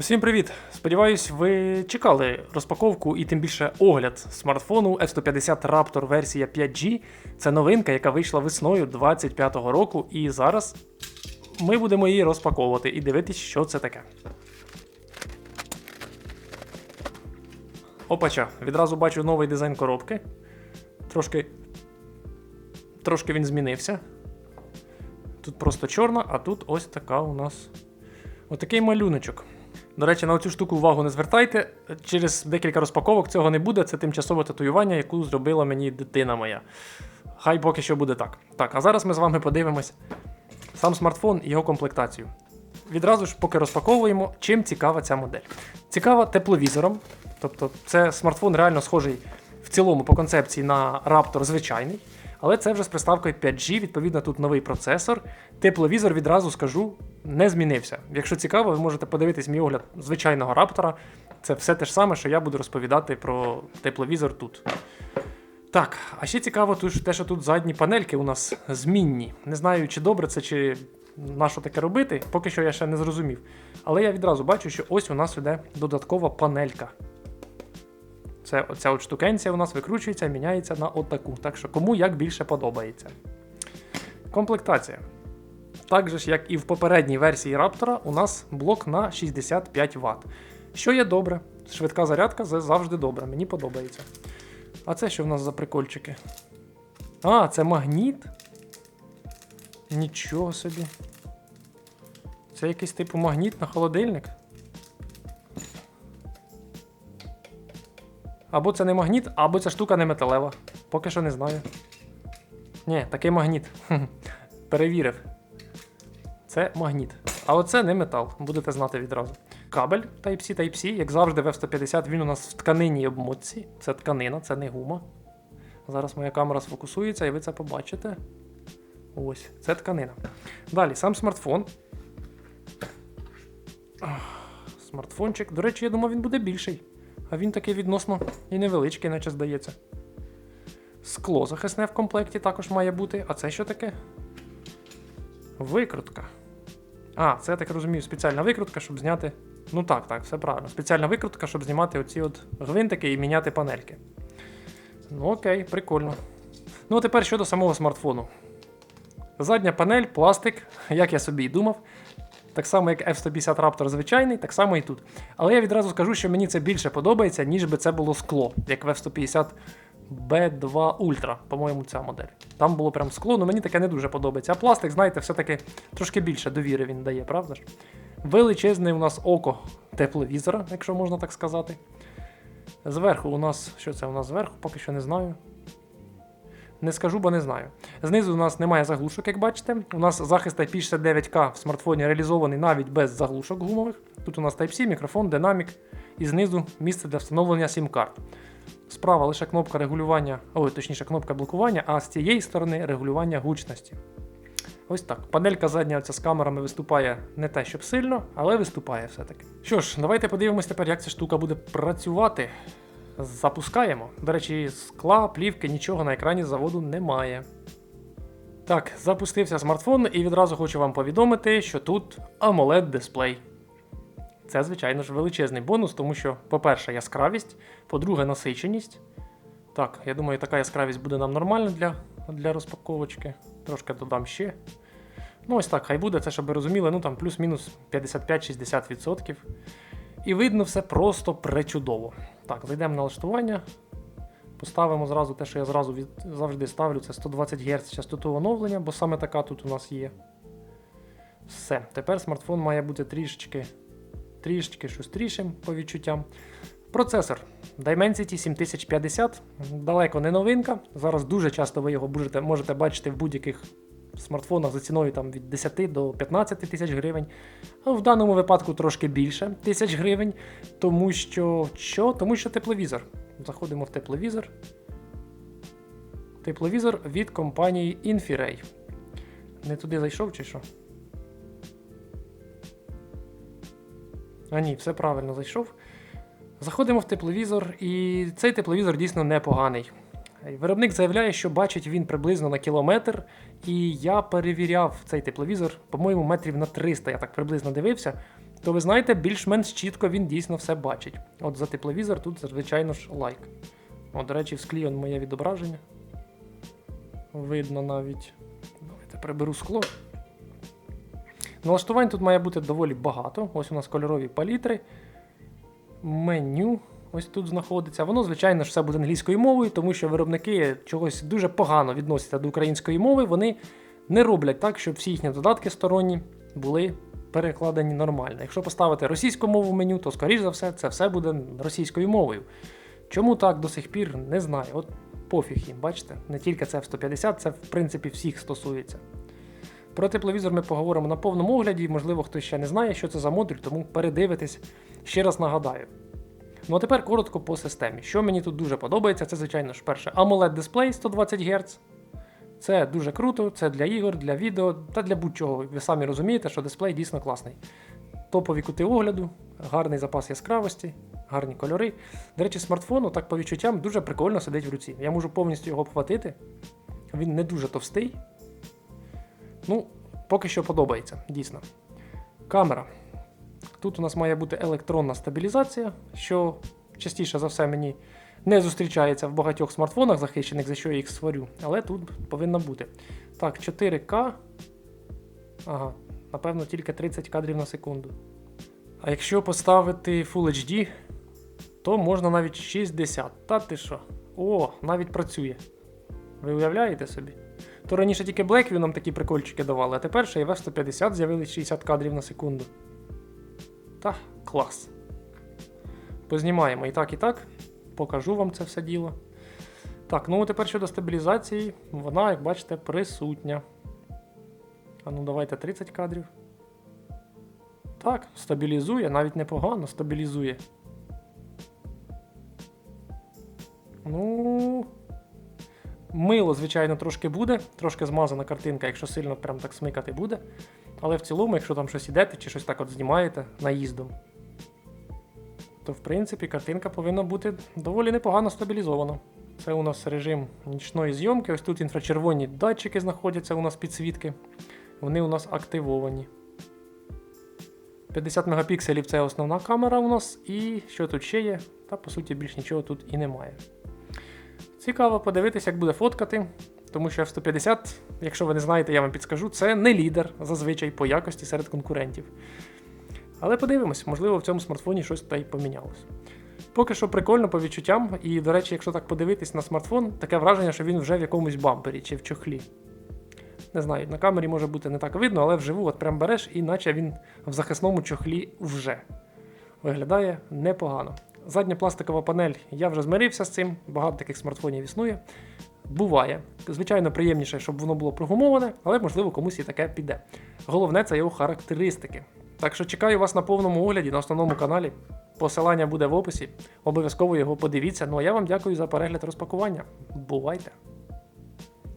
Усім привіт! Сподіваюсь, ви чекали розпаковку і тим більше огляд смартфону F150 Raptor версія 5G. Це новинка, яка вийшла весною 25-го року, і зараз ми будемо її розпаковувати і дивитись, що це таке. Опача, відразу бачу новий дизайн коробки. Трошки. Трошки він змінився. Тут просто чорна, а тут ось така у нас. Отакий малюночок. До речі, на цю штуку увагу не звертайте. Через декілька розпаковок цього не буде. Це тимчасове татуювання, яку зробила мені дитина моя. Хай поки що буде так. Так, а зараз ми з вами подивимось сам смартфон і його комплектацію. Відразу ж, поки розпаковуємо, чим цікава ця модель. Цікава тепловізором. Тобто, це смартфон реально схожий в цілому по концепції на Raptor звичайний. Але це вже з приставкою 5G, відповідно, тут новий процесор. Тепловізор відразу скажу не змінився. Якщо цікаво, ви можете подивитись мій огляд звичайного раптора. Це все те ж саме, що я буду розповідати про тепловізор тут. Так, а ще цікаво, те, що тут задні панельки у нас змінні. Не знаю, чи добре це, чи на що таке робити, поки що я ще не зрозумів. Але я відразу бачу, що ось у нас іде додаткова панелька. Це оця от штукенція у нас викручується, міняється на отаку. Так що кому як більше подобається. Комплектація. Так же ж, як і в попередній версії Раптора, у нас блок на 65 Вт. Що є добре. Швидка зарядка завжди добре, мені подобається. А це що в нас за прикольчики? А, це магніт? Нічого собі. Це якийсь типу магніт на холодильник. Або це не магніт, або ця штука не металева. Поки що не знаю. Ні, такий магніт. Перевірив. Це магніт. А оце не метал, будете знати відразу. Кабель Type-C Type-C, як завжди, в F150 він у нас в тканинній обмотці. Це тканина, це не гума. Зараз моя камера сфокусується і ви це побачите. Ось, це тканина. Далі, сам смартфон. Смартфончик. До речі, я думав, він буде більший. А він такий відносно і невеличкий, наче здається. Скло захисне в комплекті також має бути. А це що таке? Викрутка. А, це я так розумію, спеціальна викрутка, щоб зняти. Ну так, так, все правильно. Спеціальна викрутка, щоб знімати оці от гвинтики і міняти панельки. Ну окей, прикольно. Ну а тепер щодо самого смартфону. Задня панель, пластик, як я собі і думав. Так само, як F150 Raptor звичайний, так само і тут. Але я відразу скажу, що мені це більше подобається, ніж би це було скло, як в F150 B2 Ultra, по-моєму, ця модель. Там було прям скло, але мені таке не дуже подобається. А пластик, знаєте, все-таки трошки більше довіри він дає, правда ж? Величезне у нас око тепловізора, якщо можна так сказати. Зверху у нас, що це у нас зверху, поки що не знаю. Не скажу, бо не знаю. Знизу у нас немає заглушок, як бачите. У нас захист IP69K в смартфоні реалізований навіть без заглушок гумових. Тут у нас Type-C, мікрофон, динамік і знизу місце для встановлення SIM-карт. Справа лише кнопка регулювання, ой, точніше, кнопка блокування, а з цієї сторони регулювання гучності. Ось так. Панелька задня оця з камерами виступає не те, щоб сильно, але виступає все-таки. Що ж, давайте подивимось тепер, як ця штука буде працювати. Запускаємо. До речі, скла, плівки, нічого на екрані заводу немає. Так, запустився смартфон, і відразу хочу вам повідомити, що тут amoled дисплей. Це, звичайно ж, величезний бонус, тому що, по-перше, яскравість, по-друге, насиченість. Так, я думаю, така яскравість буде нам нормальна для для розпаковочки. Трошки додам ще. Ну, ось так, хай буде, це щоб ви розуміли, ну там плюс-мінус 55-60%. І видно все просто пречудово. Так, зайдемо на налаштування. Поставимо зразу те, що я зразу від... завжди ставлю, це 120 Гц частоту оновлення, бо саме така тут у нас є. Все. Тепер смартфон має бути трішечки трішечки шустрішим по відчуттям. Процесор Dimensity 7050, далеко не новинка. Зараз дуже часто ви його можете, можете бачити в будь-яких смартфонах за ціною там, від 10 до 15 тисяч гривень. А в даному випадку трошки більше тисяч гривень, тому що що? Тому що тепловізор. Заходимо в тепловізор. Тепловізор від компанії Infiray. Не туди зайшов чи що? А ні, все правильно зайшов. Заходимо в тепловізор, і цей тепловізор дійсно непоганий. Виробник заявляє, що бачить він приблизно на кілометр, і я перевіряв цей тепловізор, по-моєму, метрів на 300, я так приблизно дивився. то ви знаєте, більш-менш чітко він дійсно все бачить. От за тепловізор тут, звичайно ж, лайк. От, до речі, в склі он моє відображення. Видно навіть. Давайте приберу скло. Налаштувань тут має бути доволі багато. Ось у нас кольорові палітри. Меню ось тут знаходиться. Воно, звичайно ж, все буде англійською мовою, тому що виробники чогось дуже погано відносяться до української мови. Вони не роблять так, щоб всі їхні додатки сторонні були перекладені нормально. Якщо поставити російську мову в меню, то, скоріш за все, це все буде російською мовою. Чому так до сих пір, не знаю. От пофіг їм, бачите? Не тільки це в 150, це в принципі всіх стосується. Про тепловізор ми поговоримо на повному огляді. Можливо, хтось ще не знає, що це за модуль, тому передивитесь. Ще раз нагадаю. Ну а тепер коротко по системі. Що мені тут дуже подобається, це, звичайно ж, перше AMOLED дисплей 120 Гц. Це дуже круто, це для ігор, для відео та для будь-чого. Ви самі розумієте, що дисплей дійсно класний. Топові кути огляду, гарний запас яскравості, гарні кольори. До речі, смартфон, так по відчуттям, дуже прикольно сидить в руці. Я можу повністю його обхватити. Він не дуже товстий. Ну, поки що подобається, дійсно. Камера. Тут у нас має бути електронна стабілізація, що частіше за все мені не зустрічається в багатьох смартфонах захищених, за що я їх створю, але тут повинна бути. Так, 4К. Ага, напевно, тільки 30 кадрів на секунду. А якщо поставити Full HD, то можна навіть 60. Та ти що? О, навіть працює. Ви уявляєте собі? То раніше тільки Blackview нам такі прикольчики давали, а тепер ще і в 150 з'явились 60 кадрів на секунду. Та, клас. Познімаємо і так, і так. Покажу вам це все діло. Так, ну тепер щодо стабілізації, вона, як бачите, присутня. А ну давайте 30 кадрів. Так, стабілізує, навіть непогано стабілізує. Ну. Мило, звичайно, трошки буде, трошки змазана картинка, якщо сильно прям так смикати буде. Але в цілому, якщо там щось ідете чи щось так от знімаєте наїздом, то в принципі картинка повинна бути доволі непогано стабілізована. Це у нас режим нічної зйомки. Ось тут інфрачервоні датчики знаходяться у нас підсвітки. Вони у нас активовані. 50 мегапікселів це основна камера у нас. І що тут ще є? Та по суті більш нічого тут і немає. Цікаво подивитися, як буде фоткати, тому що F150, якщо ви не знаєте, я вам підскажу, це не лідер зазвичай по якості серед конкурентів. Але подивимось, можливо, в цьому смартфоні щось та й помінялось. Поки що прикольно по відчуттям, і, до речі, якщо так подивитись на смартфон, таке враження, що він вже в якомусь бампері чи в чохлі. Не знаю, на камері може бути не так видно, але вживу от прям береш, і наче він в захисному чохлі вже. Виглядає непогано. Задня пластикова панель, я вже змирився з цим, багато таких смартфонів існує. Буває. Звичайно, приємніше, щоб воно було прогумоване, але можливо комусь і таке піде. Головне це його характеристики. Так що чекаю вас на повному огляді на основному каналі. Посилання буде в описі. Обов'язково його подивіться. Ну а я вам дякую за перегляд розпакування. Бувайте!